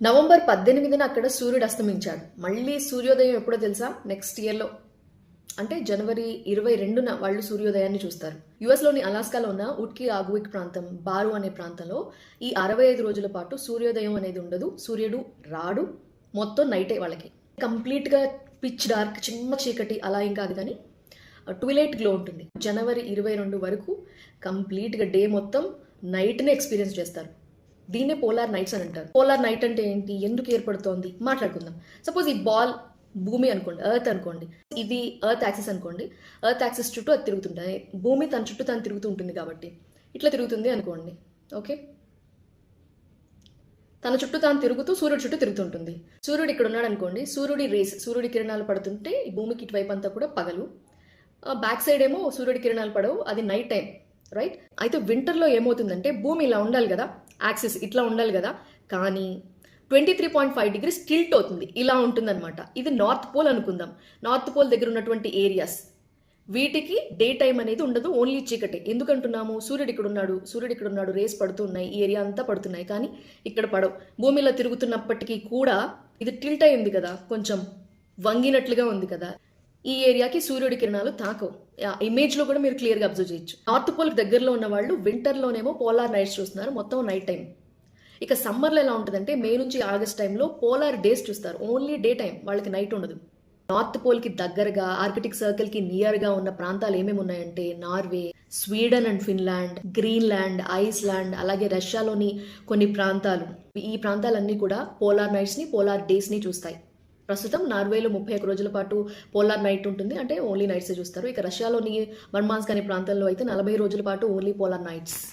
November పద్దెనిమిదిన అక్కడ సూర్యుడు అస్తమించాడు. మళ్ళీ సూర్యోదయం ఎప్పుడో తెలుసా? నెక్స్ట్ ఇయర్లో అంటే జనవరి ఇరవై రెండున వాళ్ళు సూర్యోదయాన్ని చూస్తారు. యుఎస్లోని అలాస్కాలో ఉన్న ఉట్కి ఆగువిక్ ప్రాంతం బారు అనే ప్రాంతంలో ఈ అరవై ఐదు రోజుల పాటు సూర్యోదయం అనేది ఉండదు. సూర్యుడు రాడు. మొత్తం నైటే వాళ్ళకి. కంప్లీట్గా పిచ్ డార్క్ చిన్న చీకటి అలా ఏం కాదు కానీ ట్విలైట్ గ్లో ఉంటుంది. జనవరి ఇరవై రెండు వరకు కంప్లీట్గా డే మొత్తం నైట్ని ఎక్స్పీరియన్స్ చేస్తారు. దీన్నే పోలార్ నైట్స్ అని అంటారు. పోలార్ నైట్ అంటే ఏంటి? ఎందుకు ఏర్పడుతోంది? మాట్లాడుకుందాం. సపోజ్ ఈ బాల్ భూమి అనుకోండి ఎర్త్ అనుకోండి. ఇది ఎర్త్ యాక్సిస్ అనుకోండి. ఎర్త్ యాక్సిస్ చుట్టూ అది తిరుగుతుంటాయి. భూమి తన చుట్టూ తను తిరుగుతూ ఉంటుంది కాబట్టి. ఇట్లా తిరుగుతుంది అనుకోండి. ఓకే? తన చుట్టూ తాను తిరుగుతూ సూర్యుడి చుట్టూ తిరుగుతుంటుంది సూర్యుడు ఇక్కడ ఉన్నాడు అనుకోండి. సూర్యుడి రేస్ సూర్యుడి కిరణాలు పడుతుంటే ఈ భూమికి ఇటువైపు అంతా కూడా పగలు. బ్యాక్ సైడ్ ఏమో సూర్యుడి కిరణాలు పడవు. అది నైట్ టైం. రైట్ అయితే వింటర్లో ఏమవుతుందంటే భూమి ఇలా ఉండాలి కదా యాక్సిస్ ఇట్లా ఉండాలి కదా కానీ twenty three point five degrees tilt అవుతుంది ఇలా ఉంటుందన్నమాట. ఇది నార్త్ పోల్ అనుకుందాం. నార్త్ పోల్ దగ్గర ఉన్నటువంటి ఏరియాస్ వీటికి డే టైం అనేది ఉండదు ఓన్లీ చీకటే. ఎందుకంటున్నాము? సూర్యుడు ఇక్కడ ఉన్నాడు సూర్యుడు ఇక్కడ ఉన్నాడు రేస్ పడుతున్నాయి ఈ ఏరియా అంతా పడుతున్నాయి కానీ ఇక్కడ పడవు. భూమిలో తిరుగుతున్నప్పటికీ కూడా ఇది టిల్ట్ అయింది కదా కొంచెం వంగినట్లుగా ఉంది కదా. ఈ ఏరియాకి సూర్యుడి కిరణాలు తాకవు. ఇమేజ్లో కూడా మీరు క్లియర్గా అబ్జర్వ్ చేయొచ్చు. నార్త్ పోల్కి దగ్గరలో ఉన్న వాళ్ళు వింటర్లోనేమో పోలార్ నైట్స్ చూస్తున్నారు మొత్తం నైట్ టైం ఇక సమ్మర్లో ఎలా ఉంటుందంటే మే నుంచి ఆగస్ట్ టైంలో పోలార్ డేస్ చూస్తారు. ఓన్లీ డే టైం వాళ్ళకి నైట్ ఉండదు. నార్త్ పోల్కి దగ్గరగా ఆర్కిటిక్ సర్కిల్కి నియర్గా ఉన్న ప్రాంతాలు ఏమేమి ఉన్నాయంటే Norway Sweden and Finland Greenland Iceland అలాగే రష్యాలోని కొన్ని ప్రాంతాలు. ఈ ప్రాంతాలన్నీ కూడా పోలార్ నైట్స్ని పోలార్ డేస్ని చూస్తాయి. ప్రస్తుతం నార్వేలో ముప్పై ఒక రోజుల పాటు పోలార్ నైట్ ఉంటుంది. అంటే ఓన్లీ నైట్స్ చూస్తారు. ఇక రష్యాలోని మర్మాన్స్క్ అనే ప్రాంతంలో అయితే నలభై రోజుల పాటు ఓన్లీ పోలార్ నైట్స్.